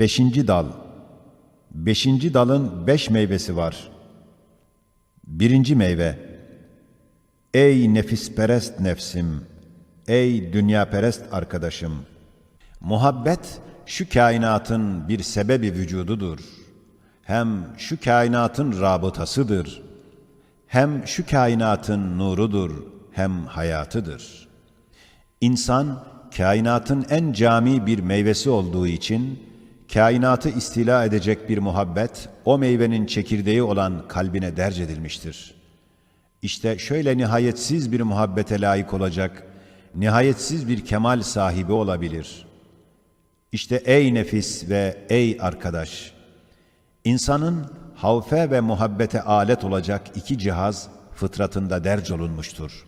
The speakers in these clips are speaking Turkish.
Beşinci dal. Beşinci dalın beş meyvesi var. Birinci meyve. Ey nefisperest nefsim, ey dünyaperest arkadaşım. Muhabbet şu kainatın bir sebebi vücududur. Hem şu kainatın rabıtasıdır. Hem şu kainatın nurudur, hem hayatıdır. İnsan, kainatın en cami bir meyvesi olduğu için, kainatı istila edecek bir muhabbet, o meyvenin çekirdeği olan kalbine derc edilmiştir. İşte şöyle nihayetsiz bir muhabbete layık olacak, nihayetsiz bir kemal sahibi olabilir. İşte ey nefis ve ey arkadaş, insanın havfe ve muhabbete alet olacak iki cihaz fıtratında derc olunmuştur.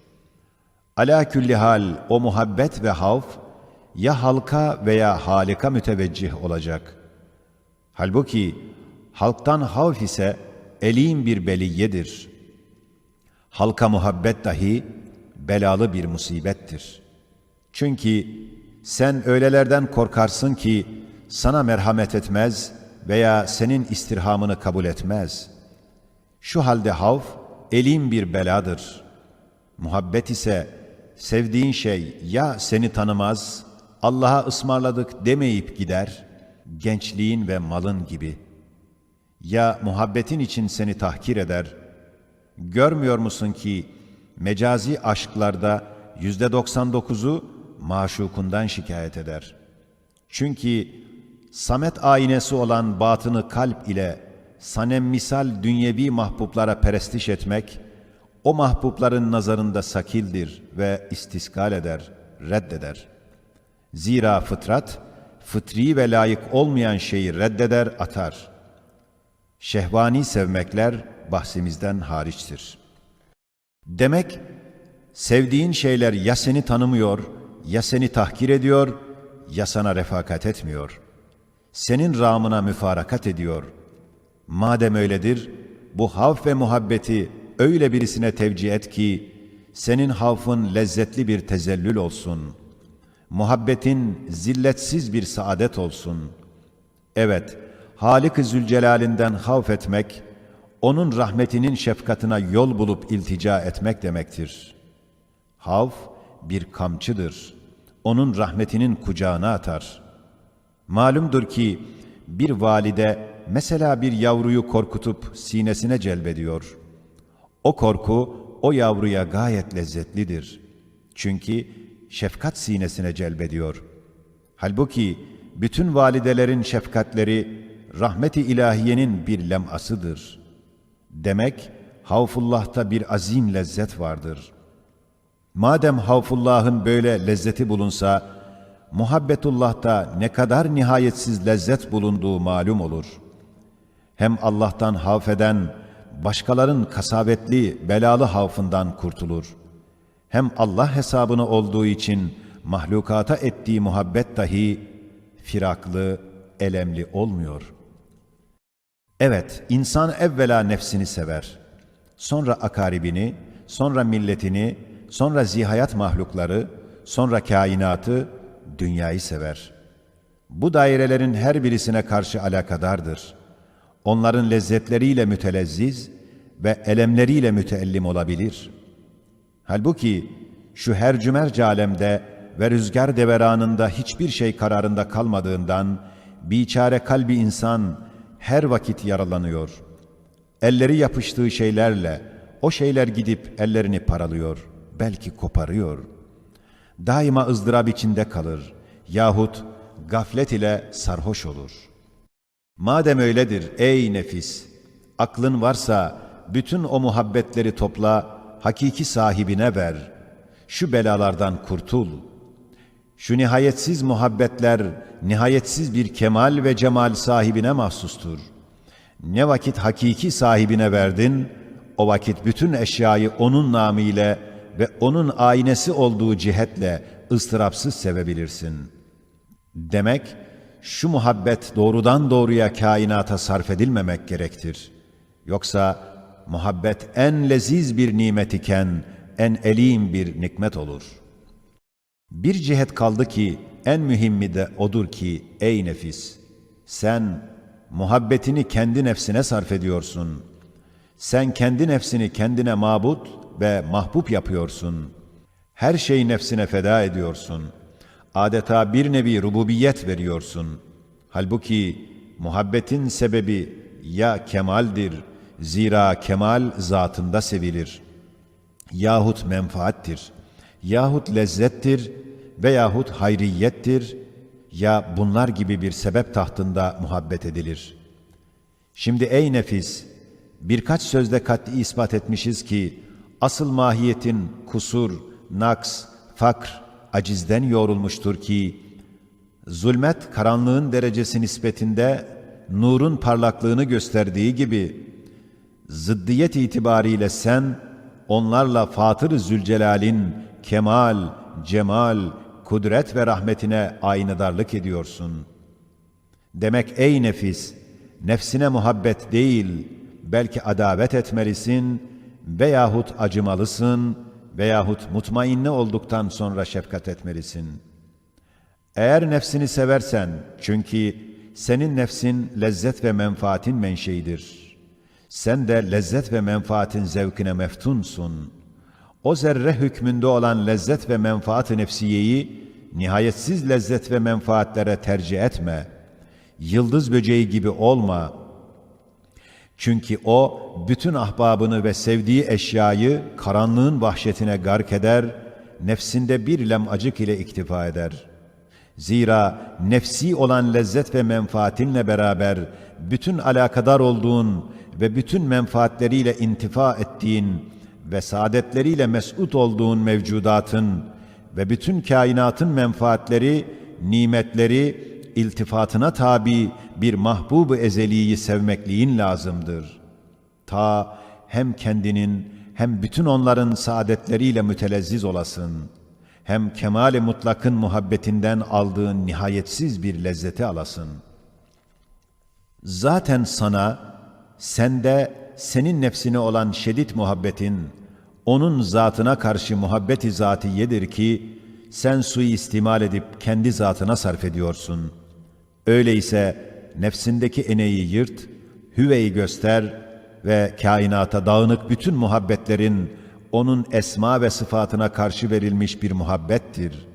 Ala külli hal o muhabbet ve havf ya halka veya halika müteveccih olacak. Halbuki halktan havf ise elim bir beliyedir. Halka muhabbet dahi belalı bir musibettir. Çünkü sen öylelerden korkarsın ki sana merhamet etmez veya senin istirhamını kabul etmez. Şu halde havf elim bir beladır. Muhabbet ise sevdiğin şey ya seni tanımaz, Allah'a ısmarladık demeyip gider, gençliğin ve malın gibi. Ya muhabbetin için seni tahkir eder, görmüyor musun ki mecazi aşklarda yüzde 99'u maşukundan şikayet eder. Çünkü samet aynesi olan batını kalp ile sanem misal dünyevi mahbublara perestiş etmek, o mahbubların nazarında sakildir ve istiskal eder, reddeder. Zira fıtrat, fıtri ve layık olmayan şeyi reddeder, atar. Şehvani sevmekler bahsimizden hariçtir. Demek, sevdiğin şeyler ya seni tanımıyor, ya seni tahkir ediyor, ya sana refakat etmiyor. Senin ramına müfarakat ediyor. Madem öyledir, bu havf ve muhabbeti öyle birisine tevcih et ki, senin havfın lezzetli bir tezellül olsun. Muhabbetin zilletsiz bir saadet olsun. Evet, Halik-i Zülcelal'inden havf etmek, onun rahmetinin şefkatine yol bulup iltica etmek demektir. Havf bir kamçıdır. Onun rahmetinin kucağına atar. Malumdur ki bir valide mesela bir yavruyu korkutup sinesine celbediyor. O korku o yavruya gayet lezzetlidir. Çünkü şefkat sinesine celbediyor. Halbuki bütün validelerin şefkatleri rahmeti ilahiyenin bir lemasıdır. Demek havfullah'ta bir azim lezzet vardır. Madem havfullah'ın böyle lezzeti bulunsa, muhabbetullah'ta ne kadar nihayetsiz lezzet bulunduğu malum olur. Hem Allah'tan havfeden, başkaların kasabetli, belalı havfından kurtulur. Hem Allah hesabını olduğu için mahlukata ettiği muhabbet dahi firaklı, elemli olmuyor. Evet, insan evvela nefsini sever. Sonra akaribini, sonra milletini, sonra zihayat mahlukları, sonra kainatı, dünyayı sever. Bu dairelerin her birisine karşı alakadardır. Onların lezzetleriyle mütelezziz ve elemleriyle müteellim olabilir. Halbuki şu her cümerc alemde ve rüzgar deveranında hiçbir şey kararında kalmadığından biçare kalbi insan her vakit yaralanıyor. Elleri yapıştığı şeylerle o şeyler gidip ellerini paralıyor, belki koparıyor. Daima ızdırap içinde kalır yahut gaflet ile sarhoş olur. Madem öyledir ey nefis, aklın varsa bütün o muhabbetleri topla, hakiki sahibine ver. Şu belalardan kurtul. Şu nihayetsiz muhabbetler, nihayetsiz bir kemal ve cemal sahibine mahsustur. Ne vakit hakiki sahibine verdin, o vakit bütün eşyayı onun namıyla ve onun aynesi olduğu cihetle ıstırapsız sevebilirsin. Demek, şu muhabbet doğrudan doğruya kainata sarf edilmemek gerektir. Yoksa muhabbet en leziz bir nimet iken en elim bir nikmet olur. Bir cihet kaldı ki en mühimmi de odur ki ey nefis Sen muhabbetini kendi nefsine sarf ediyorsun. Sen kendi nefsini kendine mabut ve mahbub yapıyorsun. Her şeyi nefsine feda ediyorsun. Adeta bir nevi rububiyet veriyorsun. Halbuki muhabbetin sebebi ya kemaldir. Zira kemal zatında sevilir. Yahut menfaattir. Yahut lezzettir veyahut hayriyettir ya bunlar gibi bir sebep tahtında muhabbet edilir. Şimdi ey nefis, birkaç sözde kat'i ispat etmişiz ki, asıl mahiyetin kusur, naks, fakr, acizden yoğrulmuştur ki, zulmet karanlığın derecesi nispetinde nurun parlaklığını gösterdiği gibi, zıddiyet itibariyle sen, onlarla Fatır-ı Zülcelal'in kemal, cemal, kudret ve rahmetine aynadarlık ediyorsun. Demek ey nefis, nefsine muhabbet değil, belki adavet etmelisin veyahut acımalısın veyahut mutmainne olduktan sonra şefkat etmelisin. Eğer nefsini seversen, çünkü senin nefsin lezzet ve menfaatin menşeidir. Sen de lezzet ve menfaatin zevkine meftunsun. O zerre hükmünde olan lezzet ve menfaat-ı nefsiyeyi nihayetsiz lezzet ve menfaatlere tercih etme. Yıldız böceği gibi olma. Çünkü o bütün ahbabını ve sevdiği eşyayı karanlığın vahşetine gark eder, nefsinde bir lemacık ile iktifa eder. Zira nefsi olan lezzet ve menfaatinle beraber bütün alakadar olduğun ve bütün menfaatleriyle intifa ettiğin ve saadetleriyle mesut olduğun mevcudatın ve bütün kainatın menfaatleri, nimetleri, iltifatına tabi bir mahbubu ezeliyi sevmekliğin lazımdır. Ta hem kendinin hem bütün onların saadetleriyle mütelezziz olasın. Hem kemale mutlakın muhabbetinden aldığın nihayetsiz bir lezzeti alasın. Zaten sana, sende senin nefsine olan şiddet muhabbetin, onun zatına karşı muhabbeti zatiyedir ki, sen suistimal edip kendi zatına sarf ediyorsun. Öyleyse nefsindeki eneyi yırt, hüveyi göster ve kainata dağınık bütün muhabbetlerin onun esma ve sıfatına karşı verilmiş bir muhabbettir.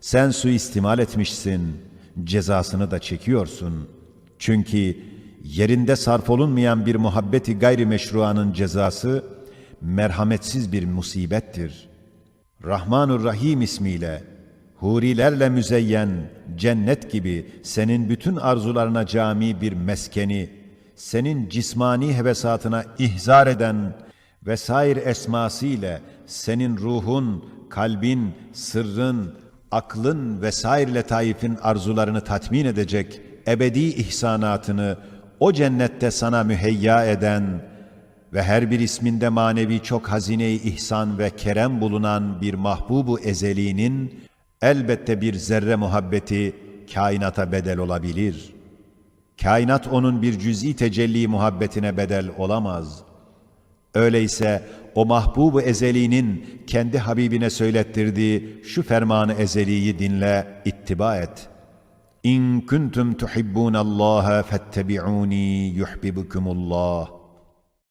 Sen suistimal etmişsin, cezasını da çekiyorsun. Çünkü yerinde sarf olunmayan bir muhabbeti gayri meşruanın cezası, merhametsiz bir musibettir. Rahmanur Rahim ismiyle, hurilerle müzeyyen, cennet gibi senin bütün arzularına cami bir meskeni, senin cismani hevesatına ihzar eden vesair esması ile senin ruhun, kalbin, sırrın, aklın vesaire letaifin arzularını tatmin edecek ebedi ihsanatını o cennette sana müheyya eden ve her bir isminde manevi çok hazine-i ihsan ve kerem bulunan bir mahbubu ezeliğinin elbette bir zerre muhabbeti kainata bedel olabilir. Kainat onun bir cüz'i tecelli muhabbetine bedel olamaz. Öyleyse o mahbubu ezeliğinin kendi Habibine söylettirdiği şu fermanı ezeliyi dinle, ittiba et. İn kuntum tuhibbunallaha fettebi'uni yuhibbukumullah.